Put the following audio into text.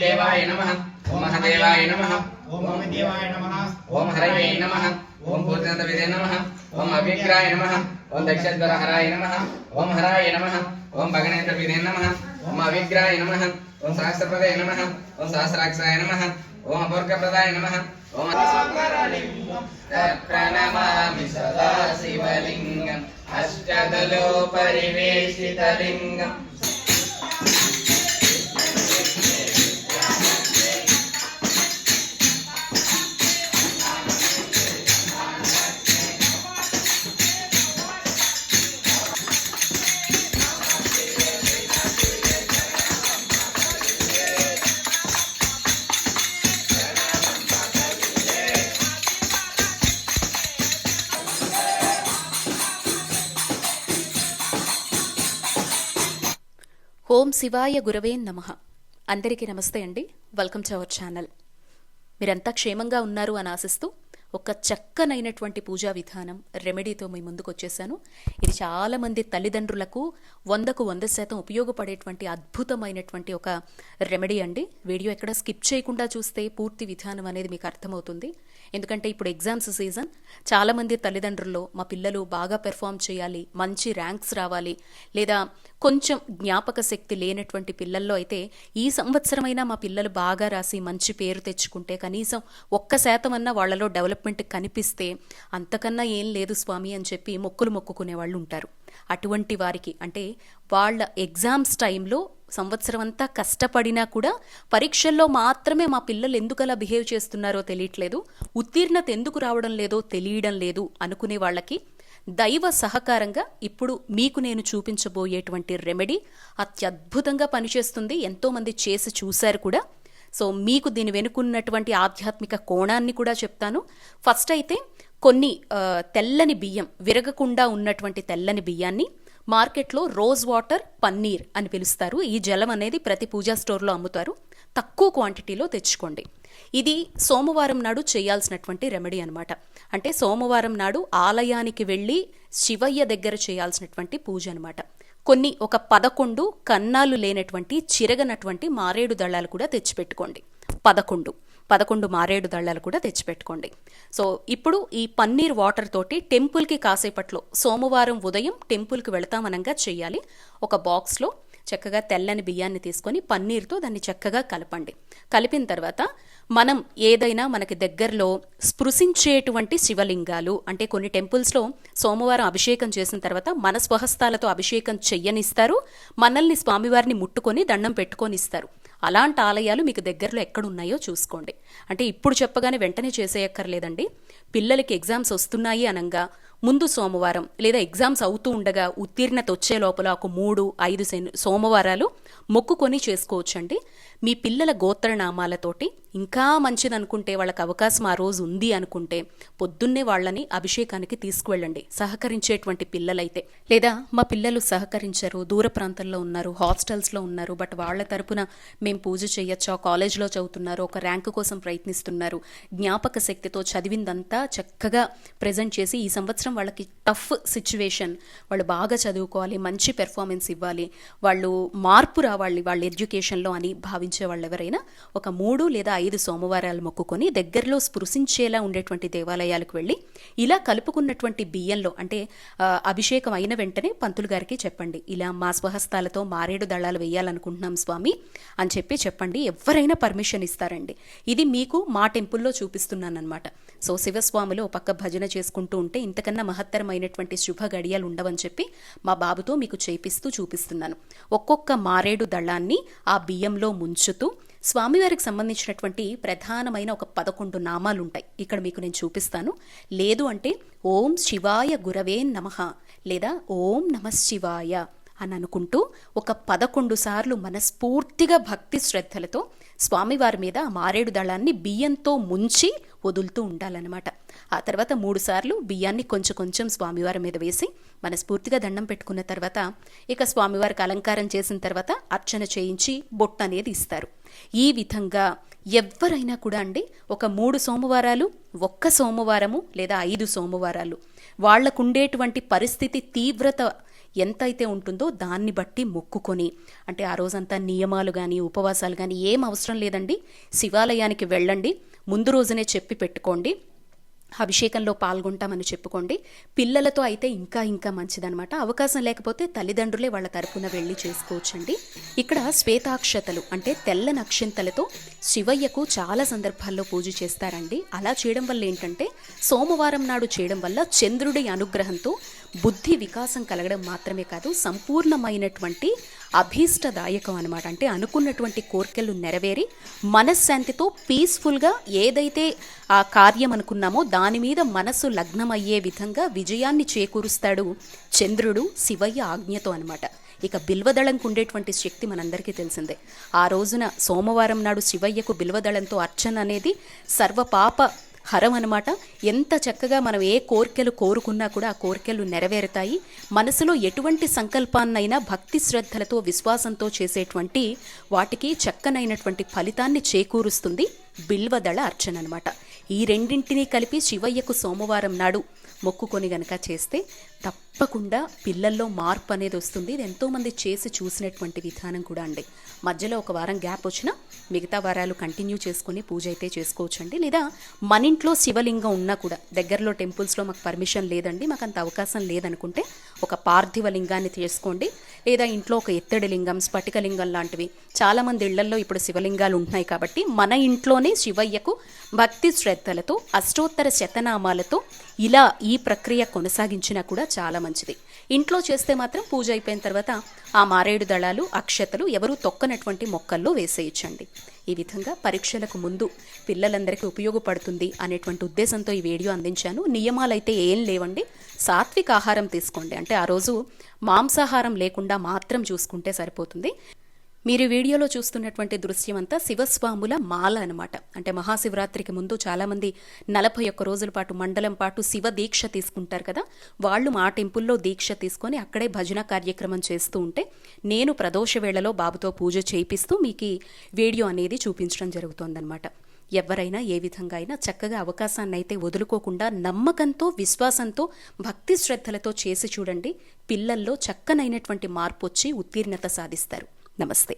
దేవాయ నమ ఓం మహదేవాయ నమ ఓం మహాదేవాయ నమః ఓం హరయే నమ ఓం పూర్ణత విదే నమ ఓం అవ్యగ్రాయ నమ ఓం దక్షద్వర హరాయ నమ ఓం హరాయ నమ ఓం భగనేంద్ర విదే నమ ఓం అవ్యగ్రాయ నమ ఓం సహస్రపదే నమ ఓం సహస్రాక్షాయ నమ ఓం అపూర్గప్రదాయ నమ ఓం ప్రణమామి సదా శివలింగం అష్టదలో పరివేషితలింగం ఓం శివాయ గురవే నమ. అందరికీ నమస్తే అండి. Welcome to our channel. మీరంతా క్షేమంగా ఉన్నారు అని ఆశిస్తూ ఒక చక్కనైనటువంటి పూజా విధానం రెమెడీతో మీ ముందుకు వచ్చేసాను ఇది చాలామంది తల్లిదండ్రులకు వందకు వంద శాతం ఉపయోగపడేటువంటి అద్భుతమైనటువంటి ఒక రెమెడీ అండి. వీడియో ఎక్కడ స్కిప్ చేయకుండా చూస్తే పూర్తి విధానం అనేది మీకు అర్థమవుతుంది. ఎందుకంటే ఇప్పుడు ఎగ్జామ్స్ సీజన్ చాలామంది తల్లిదండ్రుల్లో మా పిల్లలు బాగా పెర్ఫామ్ చేయాలి మంచి ర్యాంక్స్ రావాలి లేదా కొంచెం జ్ఞాపక శక్తి లేనటువంటి పిల్లల్లో అయితే ఈ సంవత్సరమైనా మా పిల్లలు బాగా రాసి మంచి పేరు తెచ్చుకుంటే కనీసం ఒక్క శాతం అన్నా వాళ్ళలో డెవలప్మెంట్ కనిపిస్తే అంతకన్నా ఏం లేదు స్వామి అని చెప్పి మొక్కులు మొక్కుకునే వాళ్ళు ఉంటారు. అటువంటి వారికి అంటే వాళ్ళ ఎగ్జామ్స్ టైంలో సంవత్సరం అంతా కష్టపడినా కూడా పరీక్షల్లో మాత్రమే మా పిల్లలు ఎందుకు అలా బిహేవ్ చేస్తున్నారో తెలియట్లేదు. ఉత్తీర్ణత ఎందుకు రావడం లేదో తెలియడం లేదు అనుకునే వాళ్ళకి దైవ సహకారంగా ఇప్పుడు మీకు నేను చూపించబోయేటువంటి రెమెడీ అత్యద్భుతంగా పనిచేస్తుంది. ఎంతోమంది చేసి చూశారు కూడా. సో మీకు దీని వెనుకున్నటువంటి ఆధ్యాత్మిక కోణాన్ని కూడా చెప్తాను. ఫస్ట్ అయితే కొన్ని తెల్లని బియ్యం విరగకుండా ఉన్నటువంటి తెల్లని బియ్యాన్ని మార్కెట్లో రోజ్ వాటర్ పన్నీర్ అని పిలుస్తారు. ఈ జలం అనేది ప్రతి పూజా స్టోర్లో అమ్ముతారు. తక్కువ క్వాంటిటీలో తెచ్చుకోండి. ఇది సోమవారం నాడు చేయాల్సినటువంటి రెమెడీ అనమాట అంటే సోమవారం నాడు ఆలయానికి వెళ్ళి శివయ్య దగ్గర చేయాల్సినటువంటి పూజ అనమాట కొన్ని ఒక పదకొండు కన్నాలు లేనటువంటి చిరగనటువంటి మారేడు దళాలు కూడా తెచ్చిపెట్టుకోండి. పదకొండు. పదకొండు మారేడు దళాలు కూడా తెచ్చిపెట్టుకోండి. సో ఇప్పుడు ఈ పన్నీర్ వాటర్ తోటి టెంపుల్కి కాసేపట్లో సోమవారం ఉదయం టెంపుల్కి వెళతామనంగా చేయాలి. ఒక బాక్స్లో చక్కగా తెల్లని బియ్యాన్ని తీసుకొని పన్నీర్తో దాన్ని చక్కగా కలపండి. కలిపిన తర్వాత మనం ఏదైనా మనకి దగ్గరలో స్పృశించేటువంటి శివలింగాలు అంటే కొన్ని టెంపుల్స్లో సోమవారం అభిషేకం చేసిన తర్వాత మన స్వహస్తాలతో అభిషేకం చెయ్యనిస్తారు. మనల్ని స్వామివారిని ముట్టుకొని దండం పెట్టుకొని ఇస్తారు అలాంటి ఆలయాలు మీకు దగ్గరలో ఎక్కడున్నాయో చూసుకోండి. అంటే ఇప్పుడు చెప్పగానే వెంటనే చేసేయక్కర్లేదండి. పిల్లలకి ఎగ్జామ్స్ వస్తున్నాయి అనంగా ముందు సోమవారం లేదా ఎగ్జామ్స్ అవుతూ ఉండగా ఉత్తీర్ణత వచ్చే లోపల ఒక మూడు ఐదు సోమవారాలు మొక్కుకొని చేసుకోవచ్చండి. మీ పిల్లల గోత్రనామాలతోటి ఇంకా మంచిదనుకుంటే వాళ్ళకి అవకాశం ఆ రోజు ఉంది అనుకుంటే పొద్దున్నే వాళ్ళని అభిషేకానికి తీసుకువెళ్ళండి. సహకరించేటువంటి పిల్లలైతే. లేదా మా పిల్లలు సహకరించరు దూర ప్రాంతంలో ఉన్నారు హాస్టల్స్లో ఉన్నారు బట్ వాళ్ళ తరపున మేము పూజ చేయొచ్చా కాలేజ్లో చదువుతున్నారు ఒక ర్యాంకు కోసం ప్రయత్నిస్తున్నారు. జ్ఞాపక శక్తితో చదివిందంతా చక్కగా ప్రజెంట్ చేసి ఈ సంవత్సరం వాళ్ళకి టఫ్ సిచ్యువేషన్. వాళ్ళు బాగా చదువుకోవాలి మంచి పెర్ఫార్మెన్స్ ఇవ్వాలి. వాళ్ళు మార్పు రావాలి వాళ్ళ ఎడ్యుకేషన్లో అని భావించే వాళ్ళు ఎవరైనా ఒక మూడు లేదా ఐదు సోమవారాలు మొక్కుకొని దగ్గరలో స్పృశించేలా ఉండేటువంటి దేవాలయాలకు వెళ్ళి ఇలా కలుపుకున్నటువంటి బియ్యంలో అంటే అభిషేకం అయిన వెంటనే పంతులు గారికి చెప్పండి. ఇలా మా స్వహస్తాలతో మారేడు దళాలు వేయాలనుకుంటున్నాం స్వామి. అని చెప్పి చెప్పండి ఎవరైనా పర్మిషన్ ఇస్తారండి. ఇది మీకు మా టెంపుల్లో చూపిస్తున్నానమాట సో శివస్వాములు ఒక పక్క భజన చేసుకుంటూ ఉంటే ఇంతకన్నా మహత్తరమైనటువంటి శుభ గడియాలు ఉండవని చెప్పి మా బాబుతో మీకు చేపిస్తూ చూపిస్తున్నాను. ఒక్కొక్క మారేడు దళాన్ని ఆ బియ్యంలో ముంచుతూ స్వామివారికి సంబంధించినటువంటి ప్రధానమైన ఒక పదకొండు నామాలు ఉంటాయి ఇక్కడ మీకు నేను చూపిస్తాను. లేదు అంటే ఓం శివాయ గురవే నమః లేదా ఓం నమ శివాయ. అని అనుకుంటూ ఒక పదకొండు సార్లు మనస్ఫూర్తిగా భక్తి శ్రద్ధలతో స్వామివారి మీద ఆ మారేడు దళాన్ని బియ్యంతో ముంచి వదులుతూ ఉండాలన్నమాట. ఆ తర్వాత మూడు సార్లు బియ్యాన్ని కొంచెం కొంచెం స్వామివారి మీద వేసి మనస్ఫూర్తిగా దండం పెట్టుకున్న తర్వాత ఇక స్వామివారికి అలంకారం చేసిన తర్వాత అర్చన చేయించి బొట్టు అనేది ఇస్తారు. ఈ విధంగా ఎవరైనా కూడా అండి ఒక మూడు సోమవారాలు ఒక్క సోమవారము లేదా ఐదు సోమవారాలు వాళ్ళకుండేటువంటి పరిస్థితి తీవ్రత ఎంతైతే ఉంటుందో దాన్ని బట్టి మొక్కుకొని అంటే ఆ రోజంతా నియమాలు కానీ ఉపవాసాలు కానీ ఏం అవసరం లేదండి. శివాలయానికి వెళ్ళండి. ముందు రోజునే చెప్పి పెట్టుకోండి. అభిషేకంలో పాల్గొంటామని చెప్పుకోండి. పిల్లలతో అయితే ఇంకా ఇంకా మంచిదనమాట అవకాశం లేకపోతే తల్లిదండ్రులే వాళ్ళ తరపున వెళ్ళి చేసుకోవచ్చండి. ఇక్కడ శ్వేతాక్షతలు అంటే తెల్ల నక్షింతలతో శివయ్యకు చాలా సందర్భాల్లో పూజ చేస్తారండి. అలా చేయడం వల్ల ఏంటంటే సోమవారం నాడు చేయడం వల్ల చంద్రుడి అనుగ్రహంతో బుద్ధి వికాసం కలగడం మాత్రమే కాదు సంపూర్ణమైనటువంటి అభీష్టదాయకం అనమాట అంటే అనుకున్నటువంటి కోరికలు నెరవేరి మనశ్శాంతితో పీస్ఫుల్గా ఏదైతే ఆ కార్యం అనుకున్నామో దాని మీద మనసు లగ్నమయ్యే విధంగా విజయాన్ని చేకూరుస్తాడు చంద్రుడు శివయ్య ఆజ్ఞతో అనమాట ఇక బిల్వదళంకు ఉండేటువంటి శక్తి మనందరికీ తెలిసిందే. ఆ రోజున సోమవారం నాడు శివయ్యకు బిల్వదళంతో అర్చన అనేది సర్వపాప హరం అనమాట ఎంత చక్కగా మనం ఏ కోరికలు కోరుకున్నా కూడా ఆ కోరికలు నెరవేరుతాయి. మనసులో ఎటువంటి సంకల్పాన్నైనా భక్తి శ్రద్ధలతో విశ్వాసంతో చేసేటువంటి వాటికి చక్కనైనటువంటి ఫలితాన్ని చేకూరుస్తుంది బిల్వదళ అర్చన అనమాట ఈ రెండింటినీ కలిపి శివయ్యకు సోమవారం నాడు మొక్కుకొని గనక చేస్తే తప్పకుండా పిల్లల్లో మార్పు అనేది వస్తుంది. ఇది ఎంతోమంది చేసి చూసినటువంటి విధానం కూడా అండి. మధ్యలో ఒక వారం గ్యాప్ వచ్చినా మిగతా వారాలు కంటిన్యూ చేసుకుని పూజ అయితే చేసుకోవచ్చండి. లేదా మన ఇంట్లో శివలింగం ఉన్నా కూడా దగ్గరలో టెంపుల్స్లో మాకు పర్మిషన్ లేదండి మాకు అంత అవకాశం లేదనుకుంటే ఒక పార్థివ లింగాన్ని చేసుకోండి లేదా ఇంట్లో ఒక ఎత్తడి లింగం స్ఫటికలింగం లాంటివి. చాలామంది ఇళ్ళల్లో ఇప్పుడు శివలింగాలు ఉంటున్నాయి కాబట్టి మన ఇంట్లోనే శివయ్యకు భక్తి శ్రద్ధలతో అష్టోత్తర శతనామాలతో ఇలా ఈ ప్రక్రియ కొనసాగించినా కూడా చాలా మంచిది. ఇంట్లో చేస్తే మాత్రం పూజ అయిపోయిన తర్వాత ఆ మారేడు దళాలు అక్షతలు ఎవరు తొక్కనటువంటి మొక్కల్లో వేసేయచ్చండి. ఈ విధంగా పరీక్షలకు ముందు పిల్లలందరికీ ఉపయోగపడుతుంది అనేటువంటి ఉద్దేశంతో ఈ వీడియో అందించాను. నియమాలైతే ఏం లేవండి. సాత్విక ఆహారం తీసుకోండి. అంటే ఆ రోజు మాంసాహారం లేకుండా మాత్రం చూసుకుంటే సరిపోతుంది. మీరు వీడియోలో చూస్తున్నటువంటి దృశ్యం అంతా శివస్వాముల మాల అనమాట అంటే మహాశివరాత్రికి ముందు చాలామంది నలభై ఒక్క రోజుల పాటు మండలం పాటు శివ దీక్ష తీసుకుంటారు కదా. వాళ్ళు మా టెంపుల్లో దీక్ష తీసుకొని అక్కడే భజన కార్యక్రమం చేస్తూ ఉంటే నేను ప్రదోష వేళలో బాబుతో పూజ చేయిస్తూ మీకు ఈ వీడియో అనేది చూపించడం జరుగుతోందనమాట ఎవరైనా ఏ విధంగా అయినా చక్కగా అవకాశాన్ని అయితే వదులుకోకుండా నమ్మకంతో విశ్వాసంతో భక్తి శ్రద్ధలతో చేసి చూడండి. పిల్లల్లో చక్కనైనటువంటి మార్పు వచ్చి ఉత్తీర్ణత సాధిస్తారు. నమస్తే